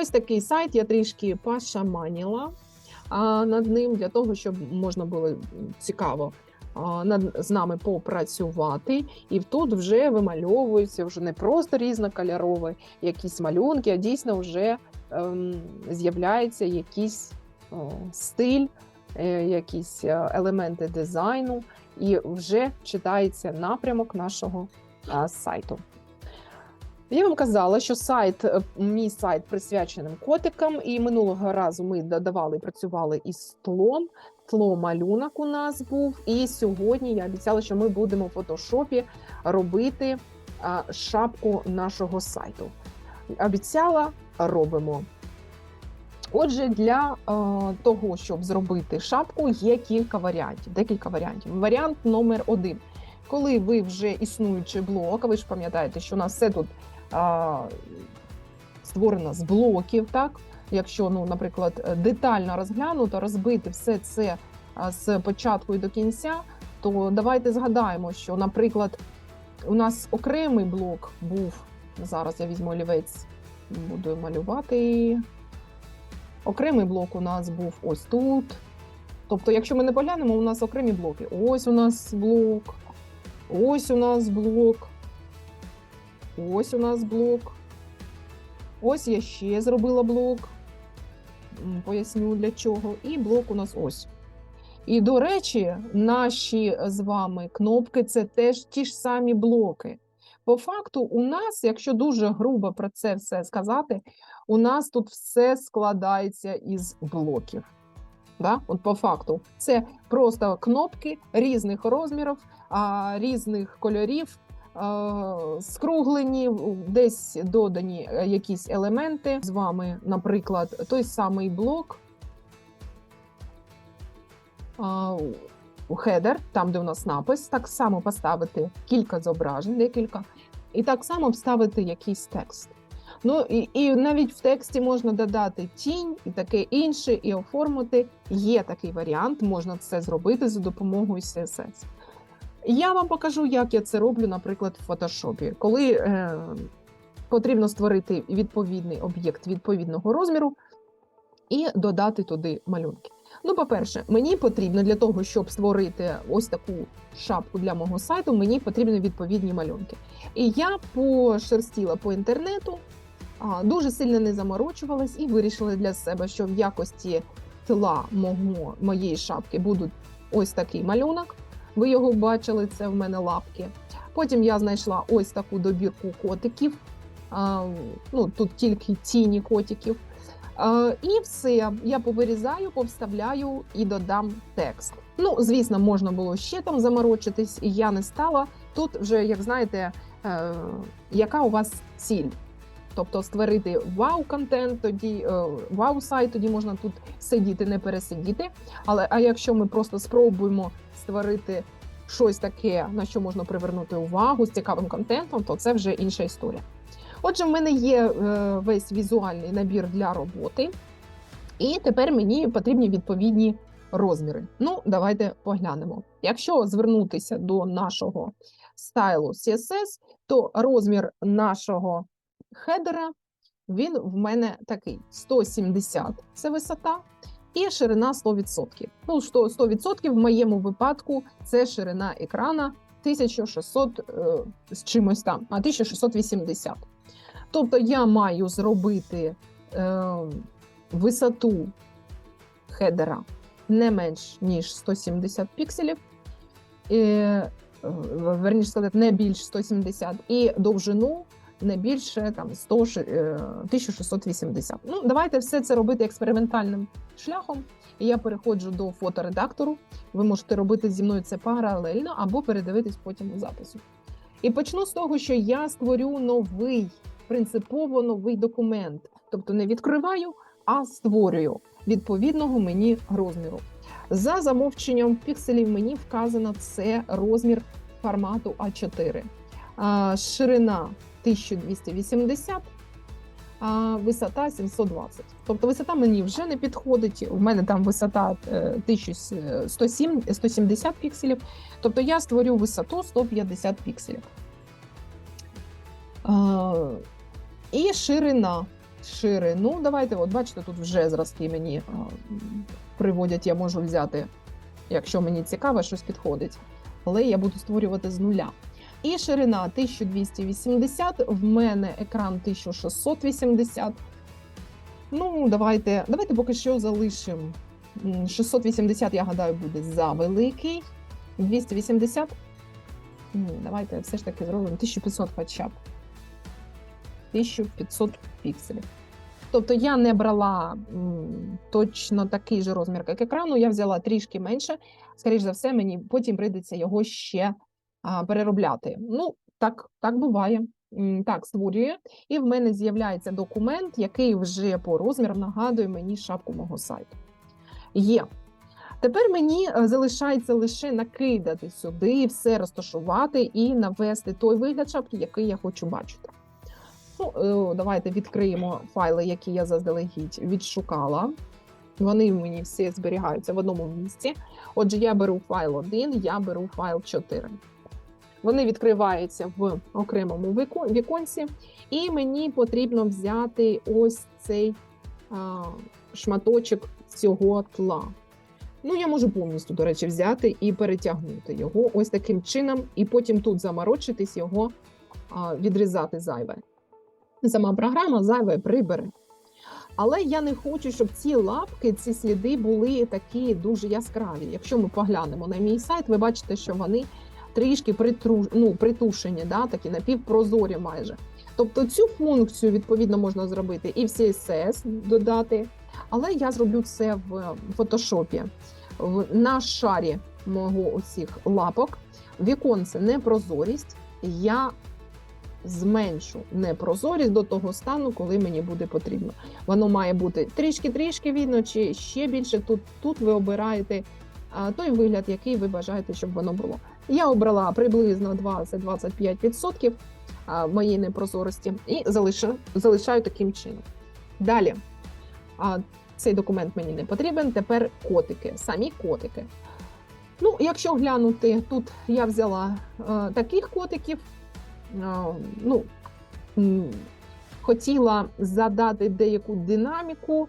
Ось такий сайт я трішки пошаманіла а, над ним для того, щоб можна було цікаво над з нами попрацювати. І тут вже вимальовуються вже не просто різнокольорові якісь малюнки, а дійсно вже ем, з'являється якийсь о, стиль, е, якісь е, елементи дизайну, і вже читається напрямок нашого а, сайту. Я вам казала, що сайт, е, мій сайт присвяченим котикам, і минулого разу ми додавали працювали із тлом. Тло малюнок у нас був. І сьогодні я обіцяла, що ми будемо в фотошопі робити шапку нашого сайту. Обіцяла, робимо. Отже, для того, щоб зробити шапку, є кілька варіантів. Декілька варіантів. Варіант номер один. Коли ви вже існуючий блок, а ви ж пам'ятаєте, що у нас все тут а, створено з блоків, так? Якщо, ну, наприклад, детально розглянуто, розбити все це а, з початку і до кінця, то давайте згадаємо, що, наприклад, у нас окремий блок був. Зараз я візьму олівець, буду малювати. Окремий блок у нас був ось тут. Тобто, якщо ми не поглянемо, у нас окремі блоки. Ось у нас блок, ось у нас блок, ось у нас блок. Ось я ще зробила блок. Поясню для чого. І блок у нас ось. І, до речі, наші з вами кнопки це теж ті ж самі блоки. По факту, у нас, якщо дуже грубо про це все сказати, у нас тут все складається із блоків. Да? От по факту, це просто кнопки різних розмірів, різних кольорів, скруглені, десь додані е, якісь елементи. З вами, наприклад, той самий блок. Хедер, там, де у нас напис, так само поставити кілька зображень, декілька, і так само вставити якийсь текст. Ну і, і навіть в тексті можна додати тінь і таке інше, і оформити. Є такий варіант, можна це зробити за допомогою CSS. Я вам покажу, як я це роблю, наприклад, в фотошопі. Коли е, потрібно створити відповідний об'єкт відповідного розміру і додати туди малюнки. Ну, по-перше, мені потрібно для того, щоб створити ось таку шапку для мого сайту, мені потрібні відповідні малюнки. І я пошерстіла по інтернету, дуже сильно не заморочувалась і вирішила для себе, що в якості тла мого, моєї шапки будуть ось такий малюнок. Ви його бачили, це в мене лапки. Потім я знайшла ось таку добірку котиків. А, ну, тут тільки тіні котиків. А, і все, я повирізаю, повставляю і додам текст. Ну, звісно, можна було ще там заморочитись, і я не стала. Тут вже, як знаєте, е, яка у вас ціль? Тобто створити вау-контент, тоді е, вау-сайт, тоді можна тут сидіти, не пересидіти. Але а якщо ми просто спробуємо створити щось таке, на що можна привернути увагу з цікавим контентом, то це вже інша історія. Отже, в мене є е, весь візуальний набір для роботи, і тепер мені потрібні відповідні розміри. Ну, давайте поглянемо. Якщо звернутися до нашого стайлу CSS, то розмір нашого хедера він в мене такий: 170 це висота, і ширина 100%. Ну, що 100% в моєму випадку це ширина екрана 1600 е, з чимось там, а 1680. Тобто я маю зробити е, висоту хедера не менш ніж 170 пікселів. Е, верніше сказати, не більш 170, і довжину не більше там 100, ш- е, 1680. Ну, давайте все це робити експериментальним шляхом. Я переходжу до фоторедактору. Ви можете робити зі мною це паралельно або передивитись потім у запису. І почну з того, що я створю новий, принципово новий документ. Тобто не відкриваю, а створюю відповідного мені розміру. За замовченням пікселів мені вказано це розмір формату А4. А, Ширина 1280, а висота 720. Тобто висота мені вже не підходить. У мене там висота е, 1107, 170 пікселів. Тобто я створю висоту 150 пікселів. І ширина ширину. Давайте, от бачите, тут вже зразки мені приводять, я можу взяти, якщо мені цікаво, щось підходить. Але я буду створювати з нуля. І ширина 1280, в мене екран 1680. Ну, давайте, давайте поки що залишимо. 680, я гадаю, буде завеликий. 280. Ні, давайте все ж таки зробимо 1500 хоча б. 1500 пікселів. Тобто я не брала м, точно такий же розмір, як екрану, я взяла трішки менше. Скоріше за все, мені потім прийдеться його ще переробляти. Ну, так, так буває. Так, створює. І в мене з'являється документ, який вже по розмірам нагадує мені шапку мого сайту. Є. Тепер мені е, залишається лише накидати сюди, все розташувати і навести той вигляд шапки, який я хочу бачити. Ну, е, давайте відкриємо файли, які я заздалегідь відшукала. Вони мені всі зберігаються в одному місці. Отже, я беру файл 1, я беру файл 4. Вони відкриваються в окремому віконці, і мені потрібно взяти ось цей а, шматочок цього тла. Ну, я можу повністю, до речі, взяти і перетягнути його ось таким чином, і потім тут заморочитись його, а, відрізати зайве. Сама програма зайве прибере. Але я не хочу, щоб ці лапки, ці сліди були такі дуже яскраві. Якщо ми поглянемо на мій сайт, ви бачите, що вони трішки притру... ну, притушені, да, такі напівпрозорі майже. Тобто цю функцію відповідно можна зробити і в CSS додати, але я зроблю це в фотошопі. На шарі мого оцих лапок віконце непрозорість. Я зменшу непрозорість до того стану, коли мені буде потрібно. Воно має бути трішки-трішки видно, чи ще більше. Тут, тут ви обираєте той вигляд, який ви бажаєте, щоб воно було. Я обрала приблизно 20-25% моєї непрозорості і залишаю, залишаю таким чином. Далі. Цей документ мені не потрібен. Тепер котики, самі котики. Ну, якщо глянути, тут я взяла таких котиків. Ну, хотіла задати деяку динаміку,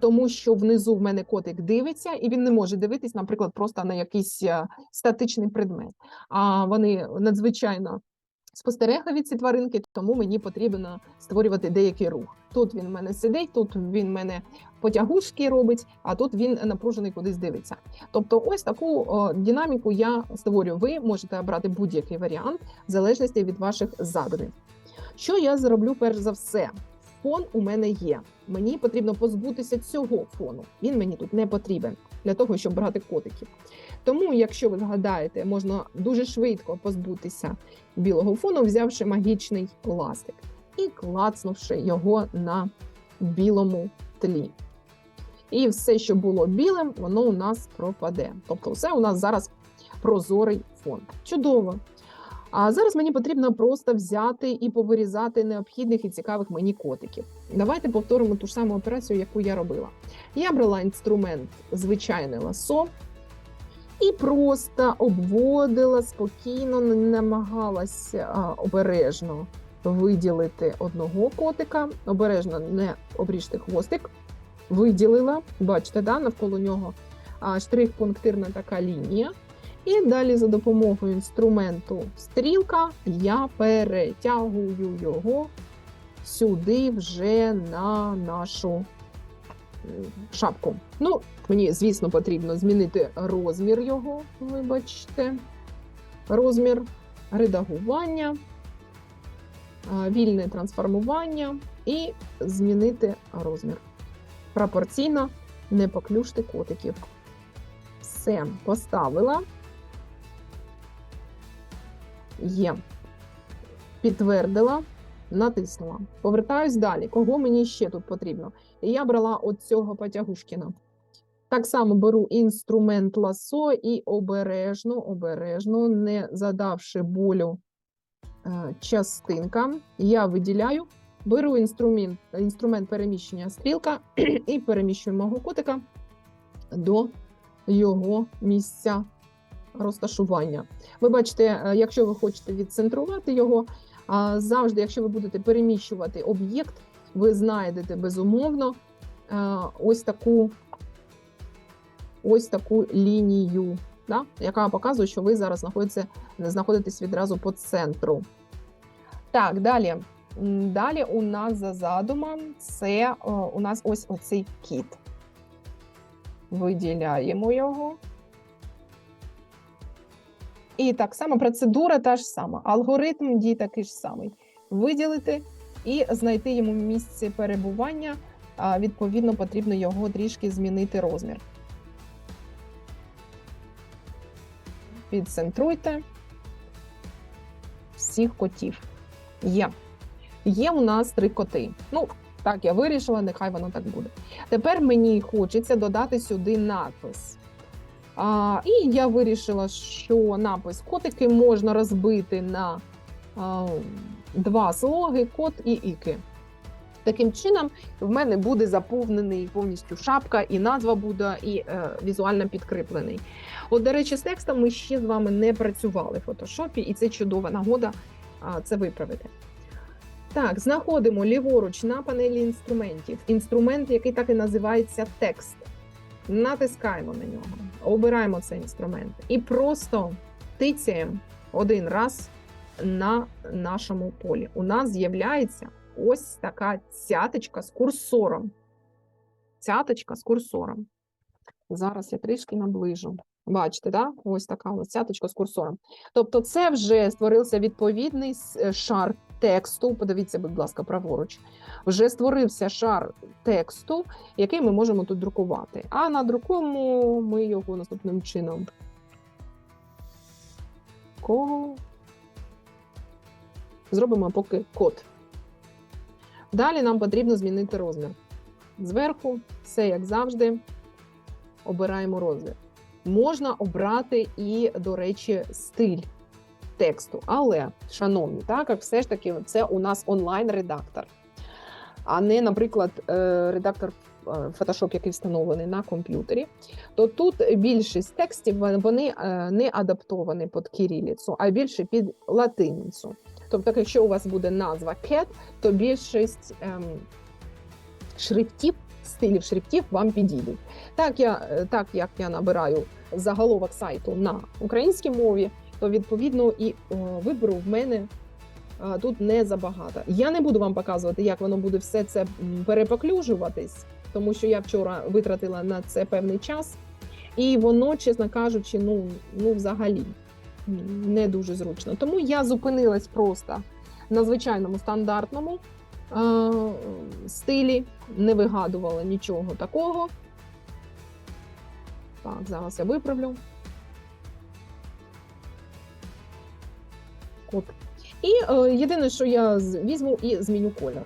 тому що внизу в мене котик дивиться, і він не може дивитись, наприклад, просто на якийсь е, статичний предмет. А вони надзвичайно спостерегливі ці тваринки, тому мені потрібно створювати деякий рух. Тут він в мене сидить, тут він в мене потягушки робить, а тут він напружений кудись дивиться. Тобто, ось таку о, динаміку я створю. Ви можете обрати будь-який варіант в залежності від ваших задумів. Що я зроблю перш за все? Фон у мене є. Мені потрібно позбутися цього фону. Він мені тут не потрібен для того, щоб брати котиків. Тому, якщо ви згадаєте, можна дуже швидко позбутися білого фону, взявши магічний ластик і клацнувши його на білому тлі. І все, що було білим, воно у нас пропаде. Тобто, все у нас зараз прозорий фон. Чудово. А зараз мені потрібно просто взяти і повирізати необхідних і цікавих мені котиків. Давайте повторимо ту ж саму операцію, яку я робила. Я брала інструмент звичайне ласо і просто обводила спокійно, а, обережно виділити одного котика, обережно не обріжте хвостик. Виділила, бачите, да, навколо нього штрих-пунктирна така лінія. І далі за допомогою інструменту стрілка я перетягую його сюди вже на нашу шапку. Ну, мені, звісно, потрібно змінити розмір його, вибачте, розмір редагування, вільне трансформування і змінити розмір. Пропорційно не поклюшти котиків. Все, поставила. Є. Підтвердила, натиснула. Повертаюсь далі. Кого мені ще тут потрібно? І я брала от цього потягушкіна. Так само беру інструмент ласо і обережно, обережно, не задавши болю е, частинкам, я виділяю, беру інструмент, інструмент переміщення стрілка і переміщую мого котика до його місця розташування. Ви бачите, е, якщо ви хочете відцентрувати його, завжди, якщо ви будете переміщувати об'єкт, ви знайдете безумовно е, ось таку ось таку лінію, да? яка показує, що ви зараз знаходитесь відразу по центру. Так, далі. Далі у нас за задумом це о, у нас ось оцей кіт. Виділяємо його. І так само процедура та ж сама. Алгоритм дій такий ж самий. Виділити і знайти йому місце перебування. Відповідно, потрібно його трішки змінити розмір. Підцентруйте всіх котів. Є. Є у нас три коти. Ну, так, я вирішила, нехай воно так буде. Тепер мені хочеться додати сюди надпис. А, і я вирішила, що напис котики можна розбити на а, два слоги кот і іки. Таким чином, в мене буде заповнений повністю шапка, і назва буде, і е, візуально підкріплений. От, до речі, з текстом ми ще з вами не працювали в фотошопі, і це чудова нагода а, це виправити. Так, знаходимо ліворуч на панелі інструментів. Інструмент, який так і називається текст. Натискаємо на нього, обираємо цей інструмент і просто тицяємо один раз на нашому полі. У нас з'являється ось така цяточка з курсором. Цяточка з курсором. Зараз я трішки наближу. Бачите, да? ось така ось цяточка з курсором. Тобто, це вже створився відповідний шар тексту. Подивіться, будь ласка, праворуч. Вже створився шар тексту, який ми можемо тут друкувати. А надрукуємо ми його наступним чином. Кого? Зробимо поки код. Далі нам потрібно змінити розмір. Зверху, все як завжди, обираємо розмір. Можна обрати і, до речі, стиль тексту. Але, шановні, так як все ж таки це у нас онлайн-редактор, а не, наприклад, е, редактор е, Photoshop, який встановлений на комп'ютері, то тут більшість текстів вони е, не адаптовані під кирилицю, а більше під латиницю. Тобто, якщо у вас буде назва cat, то більшість ем, шрифтів, стилів шрифтів вам підійдуть. Так, я, так як я набираю заголовок сайту на українській мові, то відповідно і о, вибору в мене тут не забагато. Я не буду вам показувати, як воно буде все це перепоклюжуватись, тому що я вчора витратила на це певний час, і воно, чесно кажучи, ну, ну взагалі не дуже зручно. Тому я зупинилась просто на звичайному стандартному стилі, не вигадувала нічого такого. Так, зараз я виправлю. От. І е, єдине, що я візьму і зміню колір.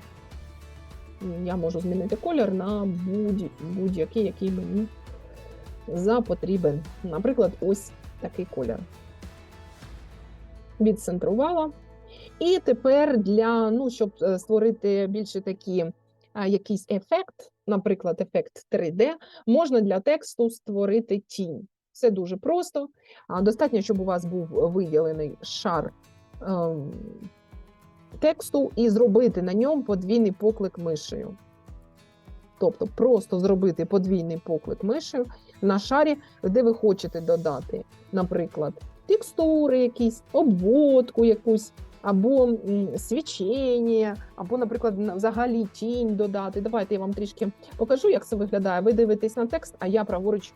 Я можу змінити колір на будь- будь-який, який мені запотрібен. Наприклад, ось такий колір. Відцентрувала. І тепер для, ну, щоб е, створити більше такі а, якийсь ефект, наприклад, ефект 3D, можна для тексту створити тінь. Це дуже просто. Достатньо, щоб у вас був виділений шар тексту і зробити на ньому подвійний поклик мишею. Тобто просто зробити подвійний поклик мишею на шарі, де ви хочете додати, наприклад, текстури якісь, обводку якусь, або свічення, або, наприклад, на- взагалі тінь додати. Давайте я вам трішки покажу, як це виглядає. Ви дивитесь на текст, а я праворуч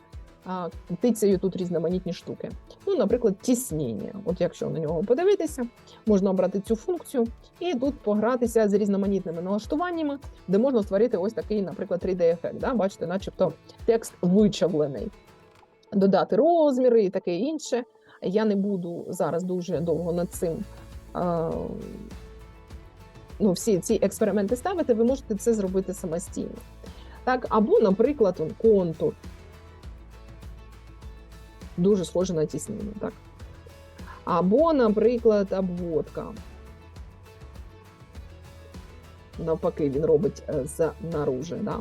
тицяю тут різноманітні штуки. Ну, наприклад, тіснення. От якщо на нього подивитися, можна обрати цю функцію і тут погратися з різноманітними налаштуваннями, де можна створити ось такий, наприклад, 3D-ефект. Да? Бачите, начебто текст вичавлений. Додати розміри і таке інше. Я не буду зараз дуже довго над цим. а, Ну, всі ці експерименти ставити, ви можете це зробити самостійно. Так, або, наприклад, контур. Дуже схоже на тіснення, так? Або, наприклад, обводка. Навпаки, він робить е, з наружи, да?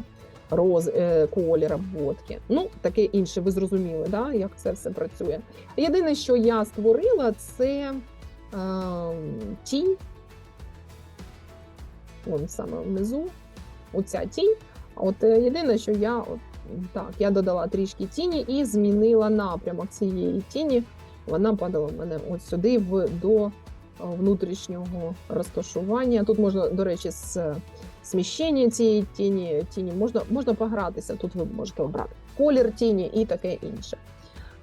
Роз, е, колір обводки. Ну, таке інше, ви зрозуміли, да? як це все працює. Єдине, що я створила, це е, тінь. Вон саме внизу. оця тінь. От е, єдине, що я от, так, я додала трішки тіні і змінила напрямок цієї тіні. Вона падала в мене ось сюди в до е, внутрішнього розташування. Тут можна, до речі, з сміщення цієї тіні, тіні можна, можна погратися. Тут ви можете обрати колір тіні і таке інше.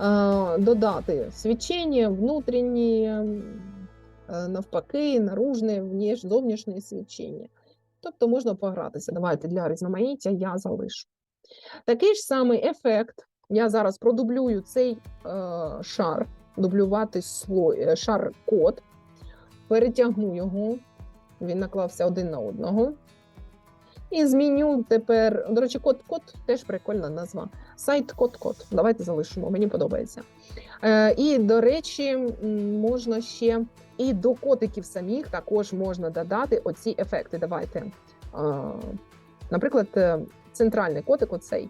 Е, Додати свічення, внутрішні, е, навпаки, наружне, зовнішнє свічення. Тобто можна погратися. Давайте для різноманіття я залишу. Такий ж самий ефект. Я зараз продублюю цей е, шар, дублювати слой, е, шар код, перетягну його, він наклався один на одного. І зміню тепер. До речі, код код теж прикольна назва. Сайт код код. Давайте залишимо, мені подобається. Е, і, до речі, можна ще і до котиків самих також можна додати оці ефекти. Давайте. Е, наприклад, е, центральний котик, оцей.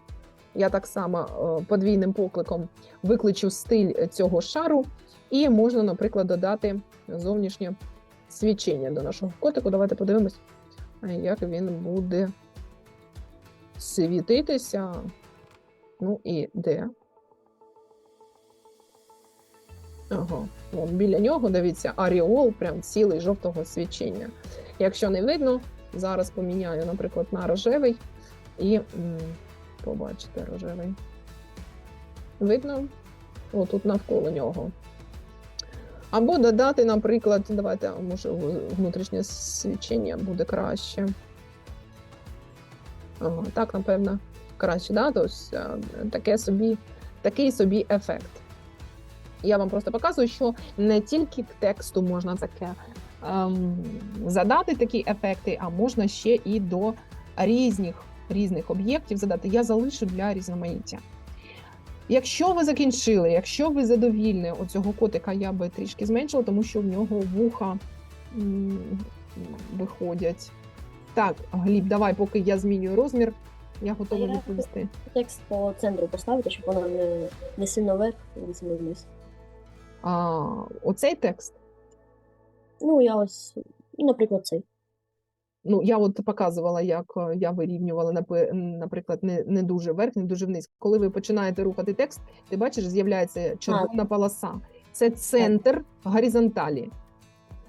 Я так само е, подвійним покликом викличу стиль цього шару, і можна, наприклад, додати зовнішнє свічення до нашого котику. Давайте подивимось, е, як він буде світитися. Ну і де? Ага, вон біля нього, дивіться, аріол, прям цілий жовтого свічення. Якщо не видно, зараз поміняю, наприклад, на рожевий і м, побачите рожевий. Видно? О, тут навколо нього. Або додати, наприклад, давайте, може, внутрішнє свічення буде краще. Ага, так, напевно, краще, да? Тобто, таке собі, такий собі ефект. Я вам просто показую, що не тільки к тексту можна таке ем, задати такі ефекти, а можна ще і до різних, різних об'єктів задати. Я залишу для різноманіття. Якщо ви закінчили, якщо ви задовільні, оцього котика я би трішки зменшила, тому що в нього вуха виходять. Так, Гліб, давай, поки я змінюю розмір, я готова я- відповісти. Текст по центру поставити, щоб воно не, не сильно вверх, не сильно вниз. А, оцей текст. Ну, я ось, наприклад, цей. Ну, я от показувала, як е, я вирівнювала, наприклад, не, не дуже вверх, не дуже вниз. Коли ви починаєте рухати текст, ти бачиш, з'являється червона полоса. Це центр горизонталі.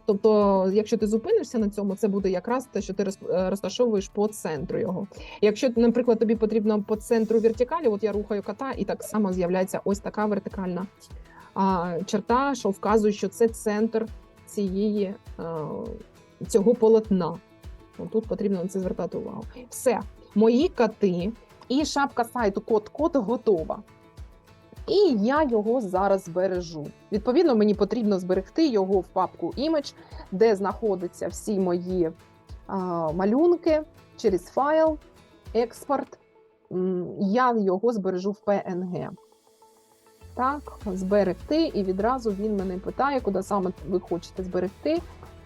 Тобто, якщо ти зупинишся на цьому, це буде якраз те, що ти е, розташовуєш по центру його. Якщо, наприклад, тобі потрібно по центру вертикалі, от я рухаю кота, і так само з'являється ось така вертикальна а, черта, що вказує, що це центр цієї, а, цього полотна. От Тут потрібно на це звертати увагу. Все, мої коти і шапка сайту код готова. І я його зараз збережу. Відповідно, мені потрібно зберегти його в папку Image, де знаходяться всі мої а, малюнки через файл, експорт. Я його збережу в PNG. Так, зберегти, і відразу він мене питає, куди саме ви хочете зберегти.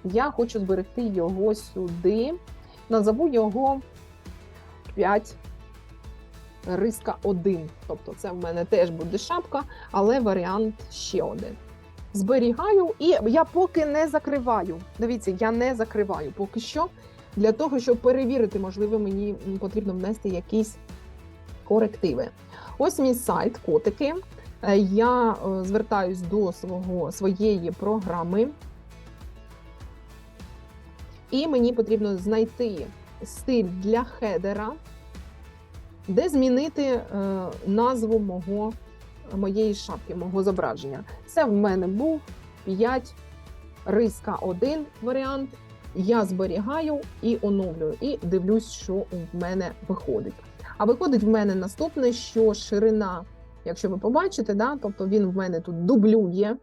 Я хочу зберегти його сюди. Назову його 5 риска 1. Тобто це в мене теж буде шапка, але варіант ще один. Зберігаю, і я поки не закриваю. Дивіться, я не закриваю поки що. Для того, щоб перевірити, можливо, мені потрібно внести якісь корективи. Ось мій сайт, котики. Е, Я е, звертаюсь до свого, своєї програми. І мені потрібно знайти стиль для хедера, де змінити е, назву мого, моєї шапки, мого зображення. Це в мене був 5 риска 1 варіант. Я зберігаю і оновлюю, і дивлюсь, що в мене виходить. А виходить в мене наступне, що ширина, якщо ви побачите, да, тобто він в мене тут дублює,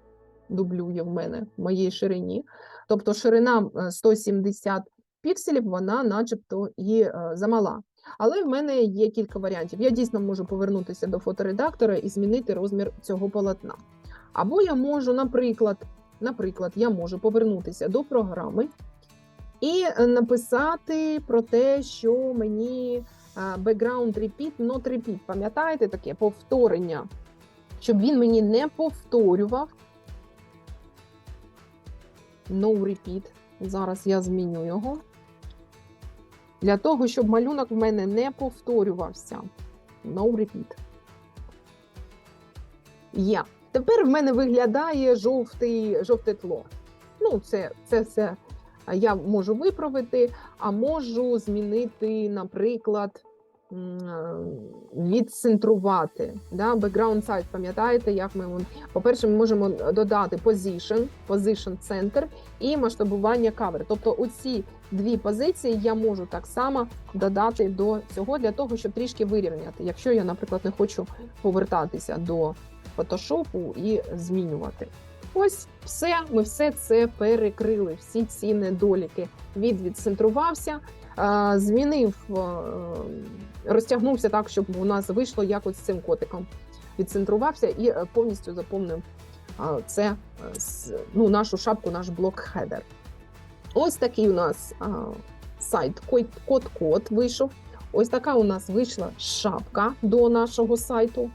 дублює в мене в моїй ширині. Тобто ширина е, 170 пікселів, вона начебто і е, замала. Але в мене є кілька варіантів. Я дійсно можу повернутися до фоторедактора і змінити розмір цього полотна. Або я можу, наприклад, наприклад, я можу повернутися до програми і е, написати про те, що мені е, background repeat, not repeat. Пам'ятаєте таке повторення, щоб він мені не повторював. No repeat. Зараз я зміню його. Для того, щоб малюнок в мене не повторювався. No repeat. Є. Тепер в мене виглядає жовтий, жовте тло. Ну, це, це все я можу виправити, а можу змінити, наприклад, відцентрувати. Да? Background size, пам'ятаєте, як ми по-перше, ми можемо додати position, position center і масштабування cover. Тобто оці дві позиції я можу так само додати до цього для того, щоб трішки вирівняти. Якщо я, наприклад, не хочу повертатися до фотошопу і змінювати. Ось все, ми все це перекрили, всі ці недоліки. Від відцентрувався, змінив, е, розтягнувся так, щоб у нас вийшло якось з цим котиком. Відцентрувався і е, повністю заповнив е, це е, ну, нашу шапку, наш блок хедер. Ось такий у нас е, сайт код-код вийшов. Ось така у нас вийшла шапка до нашого сайту.